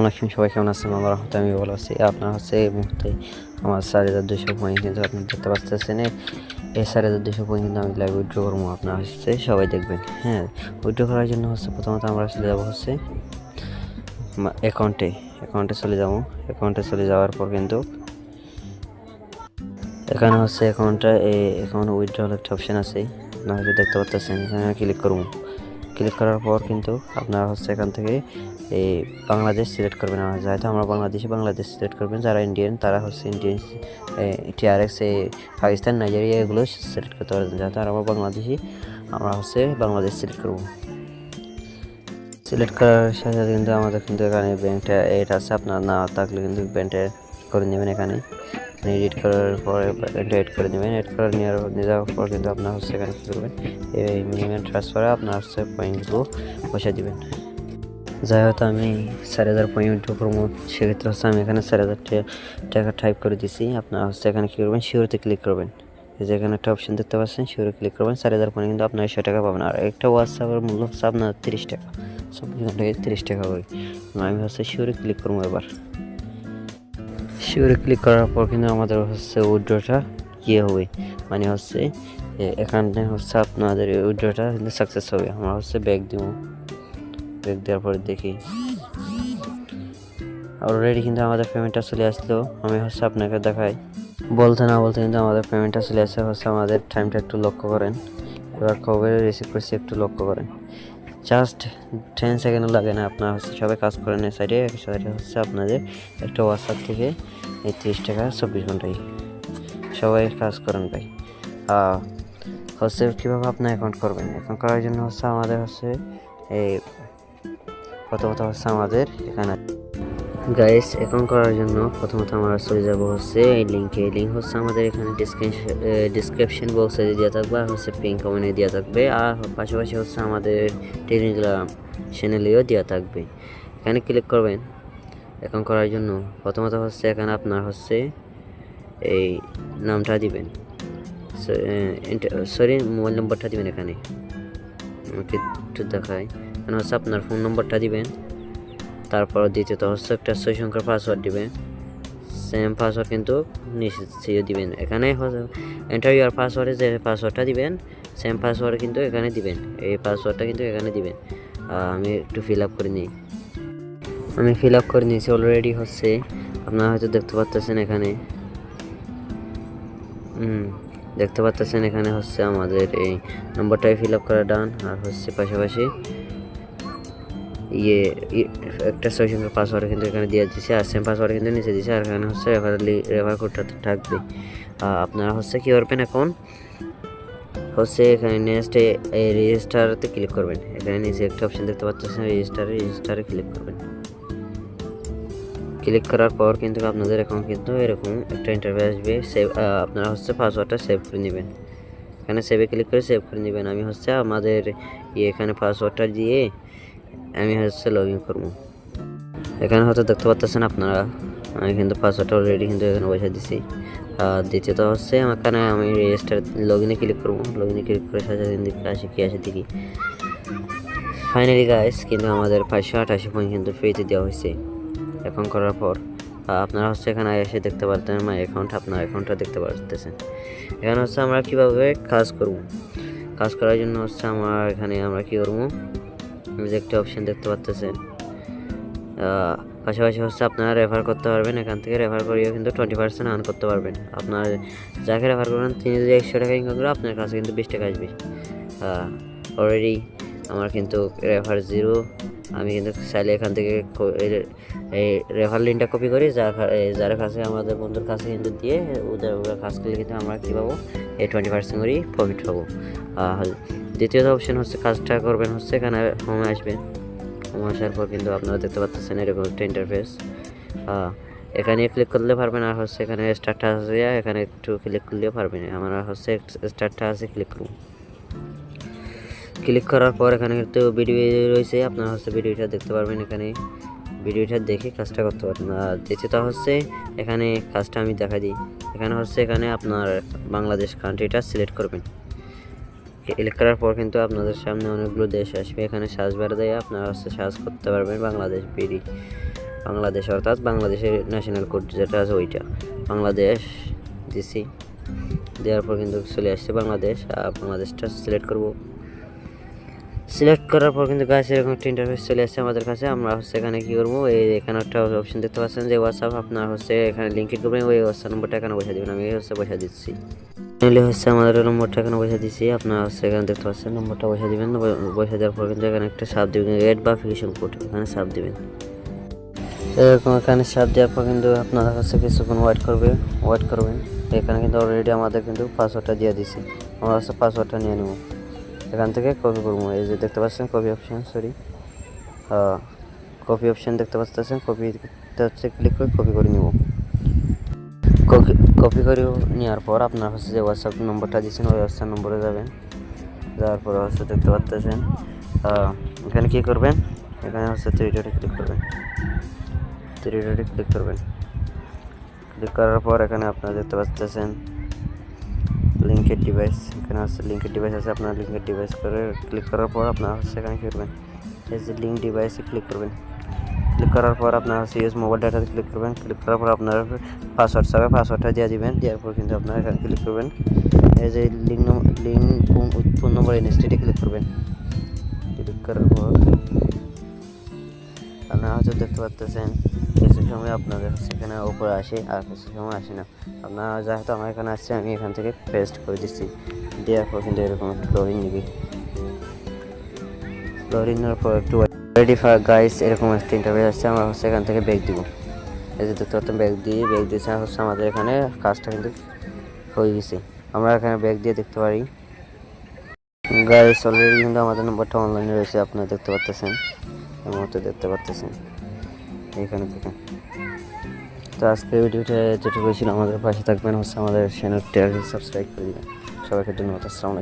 আসসালামাইকুম সবাই কেমন আছেন? আমার রহমতে আমি ভালো আছি। আপনার হচ্ছে এই মুহূর্তে আমার চার হাজার দুশো পয়েন্ট কিন্তু আপনি দেখতে পাচ্ছেন। এই চার হাজার দুশো পয়েন্ট কিন্তু আমি লাইভ উইড্রো করব। আপনার হচ্ছে সবাই দেখবেন। হ্যাঁ উইড্রো করার জন্য হচ্ছে প্রথমত আমরা চলে যাব হচ্ছে অ্যাকাউন্টে অ্যাকাউন্টে চলে যাব। অ্যাকাউন্টে চলে যাওয়ার পর কিন্তু এখানে হচ্ছে অ্যাকাউন্টটা এই অ্যাকাউন্ট উইথড্রল একটা অপশান আছে। আপনারা দেখতে পাচ্ছেন, এখানে ক্লিক করুন ক্লিক করার পর কিন্তু আপনারা হচ্ছে এখান থেকে এই বাংলাদেশ সিলেক্ট করবেন যেহেতু আমরা বাংলাদেশে বাংলাদেশ সিলেক্ট করবেন, যারা ইন্ডিয়ান তারা হচ্ছে ইন্ডিয়ান টিআরএক্স পাকিস্তান নাইজেরিয়া এগুলো সিলেক্ট করতে পারবেন। যেহেতু আমরা বাংলাদেশি, আমরা হচ্ছে বাংলাদেশ সিলেক্ট করব। সিলেক্ট করার সাথে সাথে কিন্তু আমাদের কিন্তু এখানে ব্যাংকটা এটা আছে আপনার না থাকলে কিন্তু ব্যাংকটা করে নেবেন এখানে। এডিট করার পরে এটা এড করে নেবেন এড করে নেওয়ার নিয়ে যাওয়ার পর কিন্তু আপনার হচ্ছে এখানে কী করবেন? এই মিনিমাম ট্রান্সফারে আপনার হচ্ছে পয়েন্টগুলো বসে দেবেন। যাই হোক, আমি চার হাজার পয়েন্ট করব সেক্ষেত্রে হচ্ছে আমি এখানে চার হাজার টাকা টাইপ করে দিছি। আপনার হচ্ছে এখানে কী করবেন? শিওরতে ক্লিক করবেন। এই যে এখানে একটা অপশন দেখতে পাচ্ছেন শিওরে ক্লিক করবেন। চার হাজার পয়েন্ট কিন্তু আপনার একশো টাকা পাবেন। আর একটা হোয়াটসঅ্যাপের মূল্য হচ্ছে আপনার তিরিশ টাকা। চব্বিশ তিরিশ টাকা করে আমি হচ্ছে শিওরে ক্লিক করব এবার। শিওরে ক্লিক করার পর কিন্তু আমাদের হচ্ছে উইড্রোটা ইয়ে হবে। মানে হচ্ছে এখানে হচ্ছে আপনাদের উইড্রোটা কিন্তু সাকসেস হবে। আমরা হচ্ছে ব্যাগ দিব। ব্যাগ দেওয়ার পরে দেখি। অলরেডি কিন্তু আমাদের পেমেন্টটা চলে আসলো। আমি হচ্ছে আপনাকে দেখাই। বলতে না বলতে কিন্তু আমাদের পেমেন্টটা চলে আসছে হচ্ছে আমাদের টাইমটা একটু লক্ষ্য করেন। এবার কবে রিসিভ করছি একটু লক্ষ্য করেন। জাস্ট টেন সেকেন্ড লাগে না, আপনার হচ্ছে সবাই কাজ করেন এই সাইডে এক সাইডে হচ্ছে আপনাদের একটা হোয়াটসঅ্যাপ থেকে এই তিরিশ টাকা চব্বিশ ঘন্টায়। সবাই কাজ করেন ভাই। হচ্ছে কীভাবে আপনি অ্যাকাউন্ট করবেন? অ্যাকাউন্ট করার জন্য হচ্ছে আমাদের হচ্ছে এই, প্রথমত হচ্ছে আমাদের এখানে গাইস অ্যাকাউন্ট করার জন্য প্রথমত আমরা চলে যাব হচ্ছে এই লিঙ্কে লিঙ্ক হচ্ছে আমাদের এখানে ডিসক্রিপশন বক্সে দেওয়া থাকবে আর হচ্ছে পিন কমেন্টে দেওয়া থাকবে। আর পাশাপাশি হচ্ছে আমাদের টেলিগ্রাম চ্যানেলেও দেওয়া থাকবে। এখানে ক্লিক করবেন অ্যাকাউন্ট করার জন্য। প্রথমত হচ্ছে এখানে আপনার হচ্ছে এই নামটা দিবেন। সরি মোবাইল নম্বরটা দিবেন এখানে। আমাকে একটু দেখায় এখানে হচ্ছে আপনার ফোন নম্বরটা দিবেন। তারপর দ্বিতীয়ত হচ্ছে একটা ছয় সংখ্যার পাসওয়ার্ড দিবেন সেম পাসওয়ার্ড কিন্তু নিশ্চয় দিবেন। এখানে এন্টার ইয়ার পাসওয়ার্ডে যে পাসওয়ার্ডটা দিবেন সেম পাসওয়ার্ড কিন্তু এখানে দিবেন। এই পাসওয়ার্ডটা কিন্তু এখানে দিবেন। আমি একটু ফিল আপ করে নিই। আমি ফিল আপ করে নিয়েছি অলরেডি হচ্ছে। আপনারা হয়তো দেখতে পাচ্ছেন এখানে। দেখতে পাচ্ছেন এখানে হচ্ছে আমাদের এই নম্বরটাই ফিল আপ করা ডান আর হচ্ছে পাশাপাশি ইয়ে একটা ছয় পাসওয়ার্ড কিন্তু এখানে দিয়ে দিচ্ছে আর সেম পাসওয়ার্ড কিন্তু নিচে দিচ্ছে আর এখানে হচ্ছে রেফার রেফার কোডটা থাকবে। আপনারা হচ্ছে কী করবেন এখন? হচ্ছে এখানে নেক্সট এই রেজিস্টারতে ক্লিক করবেন। এখানে নিচে একটা অপশন দেখতে পাচ্ছেন রেজিস্টারে রেজিস্টারে ক্লিক করবেন। ক্লিক করার পর কিন্তু আপনাদের অ্যাকাউন্ট কিন্তু এরকম একটা ইন্টারভিউ আসবে সেভ আপনারা হচ্ছে পাসওয়ার্ডটা সেভ করে নেবেন। এখানে সেভে ক্লিক করে সেভ করে নেবেন। আমি হচ্ছে আমাদের ইয়ে এখানে পাসওয়ার্ডটা দিয়ে আমি হচ্ছে লগ ইন করব। এখানে হয়তো দেখতে পাচ্ছেন আপনারা, আমি কিন্তু পাসওয়ার্ডটা অলরেডি কিন্তু এখানে বসে দিছি। আর দ্বিতীয়ত হচ্ছে এখানে আমি রেজিস্টার লগ ইনে ক্লিক করব। লগ ইনে ক্লিক করে সাথে দেখি আসে কি আসে দেখি। ফাইনালি গাইস কিন্তু আমাদের পাঁচশো আটাশি পয়েন্ট কিন্তু ফ্রিতে দেওয়া হয়েছে। এখন করার পর আপনারা হচ্ছে এখানে এসে দেখতে পারতেন আমার অ্যাকাউন্ট আপনার অ্যাকাউন্টটা দেখতে পারতেছেন। এখানে হচ্ছে আমরা কীভাবে কাজ করব। কাজ করার জন্য হচ্ছে আমার এখানে আমরা কী করব? এই যে একটা অপশন দেখতে পাচ্তেছেন আহ, পাশাপাশি হচ্ছে আপনারা রেফার করতে পারবেন এখান থেকে রেফার করিয়েও কিন্তু টোয়েন্টি পার্সেন্ট আর্ন করতে পারবেন। আপনার যাকে রেফার করবেন তিনি যদি একশো টাকা ইনকাম করে আপনার কাছে কিন্তু বিশ টাকা আসবে। অলরেডি আমার কিন্তু রেফার জিরো আমি কিন্তু চাইলে এখান থেকে এই- রেফার লিঙ্কটা কপি করি যার যার কাছে আমাদের বন্ধুর কাছে কিন্তু দিয়ে ওদের কাজ করলে কিন্তু আমরা কী পাবো? এই টোয়েন্টি পার্সেন্ট করেই প্রফিট পাবো। দ্বিতীয়ত অপশন হচ্ছে কাজটা করবেন হচ্ছে এখানে হোমে আসবেন। হোমে আসার পর কিন্তু আপনারা দেখতে পাচ্ছেন এরকম একটা ইন্টারফেস এখানে ক্লিক করলে পারবেন আর হচ্ছে এখানে স্টারটা আছে, এখানে একটু ক্লিক করলেও পারবেন। আমরা হচ্ছে স্টারটা আছে ক্লিক করুন ক্লিক করার পর এখানে কিন্তু ভিডিও রয়েছে, আপনারা হচ্ছে ভিডিওটা দেখতে পারবেন এখানে। ভিডিওটা দেখে কাজটা করতে পারবেন। আর দ্বিতীয়ত হচ্ছে এখানে কাজটা আমি দেখা দিই। এখানে হচ্ছে এখানে আপনার বাংলাদেশ কান্ট্রিটা সিলেক্ট করবেন। ক্লিক করার পর কিন্তু আপনাদের সামনে অনেকগুলো দেশ আসবে। এখানে সার্চ বার দিয়ে, আপনারা হচ্ছে সার্চ করতে পারবেন বাংলাদেশ বিডি। বাংলাদেশ অর্থাৎ বাংলাদেশের ন্যাশনাল কোড যেটা আছে ওইটা। বাংলাদেশ দিছি দেওয়ার পর কিন্তু চলে আসছে বাংলাদেশ। আর বাংলাদেশটা সিলেক্ট করব। সিলেক্ট করার পর কিন্তু গাছ এরকম একটা ইন্টারফেস চলে আসছে আমাদের কাছে। আমরা হচ্ছে এখানে কী করব? এই এখানে একটা অপশন দেখতে পাচ্ছেন যে হোয়াটসঅ্যাপ আপনার হচ্ছে এখানে লিঙ্ক করবেন ওই হোয়াটসঅ্যাপ নম্বরটা এখানে বসে দেবেন। আমি হচ্ছে বসে দিচ্ছি। নিলে হচ্ছে আমাদের নম্বরটা এখানে বসে দিচ্ছি। আপনার হচ্ছে এখানে দেখতে পাচ্ছেন নম্বরটা বসে দেবেন। বসে দেওয়ার পর কিন্তু এখানে একটা সাপ দিবেন রেড বা ফিকেশন কোড এখানে সাপ দিবেন। এরকম এখানে সাপ দেওয়ার পর কিন্তু আপনারা হচ্ছে কিছুক্ষণ ওয়েট করবে ওয়েট করবেন। এখানে কিন্তু অলরেডি আমাদের কিন্তু পাসওয়ার্ডটা দিয়ে দিছি। আমরা হচ্ছে পাসওয়ার্ডটা নিয়ে নেব। এখান থেকে কপি করব। এই যে দেখতে পাচ্ছেন copy option sorry copy option দেখতে পাচ্ছেন কপি হচ্ছে ক্লিক করে কপি করে নিব। কপি করে নেওয়ার পর আপনার হচ্ছে যে হোয়াটসঅ্যাপ নম্বরটা দিচ্ছেন ওই হোয়াটসঅ্যাপ নম্বরে যাবেন। যাওয়ার পরে হচ্ছে দেখতে পাচ্ছেন এখানে কী করবেন? এখানে হচ্ছে থ্রি ডটে ক্লিক করবেন। থ্রি ডটে ক্লিক করবেন। ক্লিক করার পর এখানে আপনারা দেখতে পাচ্ছেন লিঙ্কের ডিভাইস এখানে হচ্ছে লিঙ্কের ডিভাইস আছে আপনার লিঙ্কের ডিভাইস করে ক্লিক করার পর আপনার হচ্ছে এখানে কী করবেন। এই যে লিঙ্ক ডিভাইসে ক্লিক করবেন। ক্লিক করার পর আপনার হচ্ছে ইউজ মোবাইল ডাটাতে ক্লিক করবেন। ক্লিক করার পর আপনার পাসওয়ার্ড ছাড়া পাসওয়ার্ডটা দিয়ে দিবেন। দেওয়ার পর কিন্তু আপনার এখানে ক্লিক করবেন। এই যে লিঙ্ক লিঙ্ক ফোন নম্বর এনএসটিতে ক্লিক করবেন। ক্লিক করার পর আপনারা হয়তো দেখতে পাচ্ছেন সময় আপনাদের সেখানে উপরে আসে আর কিছু সময় আসে না। আপনারা যেহেতু আমার এখানে আসছে আমি এখান থেকে পেস্ট করে দিচ্ছি। দেওয়ার পর কিন্তু এরকম একটু লোডিং নিবি। লোডিং নেওয়ার পর একটু রেডি ফর গাইস এরকম একটা ইন্টারভিউ আসছে, আমরা হচ্ছে এখান থেকে ব্যাগ দিব। এই যে দেখতে পাচ্ছেন ব্যাগ দিয়ে ব্যাগ দিয়েছে হচ্ছে আমাদের এখানে কাজটা কিন্তু হয়ে গেছে। আমরা এখানে ব্যাগ দিয়ে দেখতে পারি। গাইস অলরেডি কিন্তু আমাদের নম্বরটা অনলাইনে রয়েছে, আপনারা দেখতে পাচ্ছেন এই মুহূর্তে দেখতে পাচ্ছেন এইখানে থেকে তো আজকে ভিডিওটা যেটুকু ছিল, আমাদের পাশে থাকবেন, হচ্ছে আমাদের চ্যানেলটি সাবস্ক্রাইব করে দিবেন। সবাইকে ধন্যবাদ, আসসালামু আলাইকুম।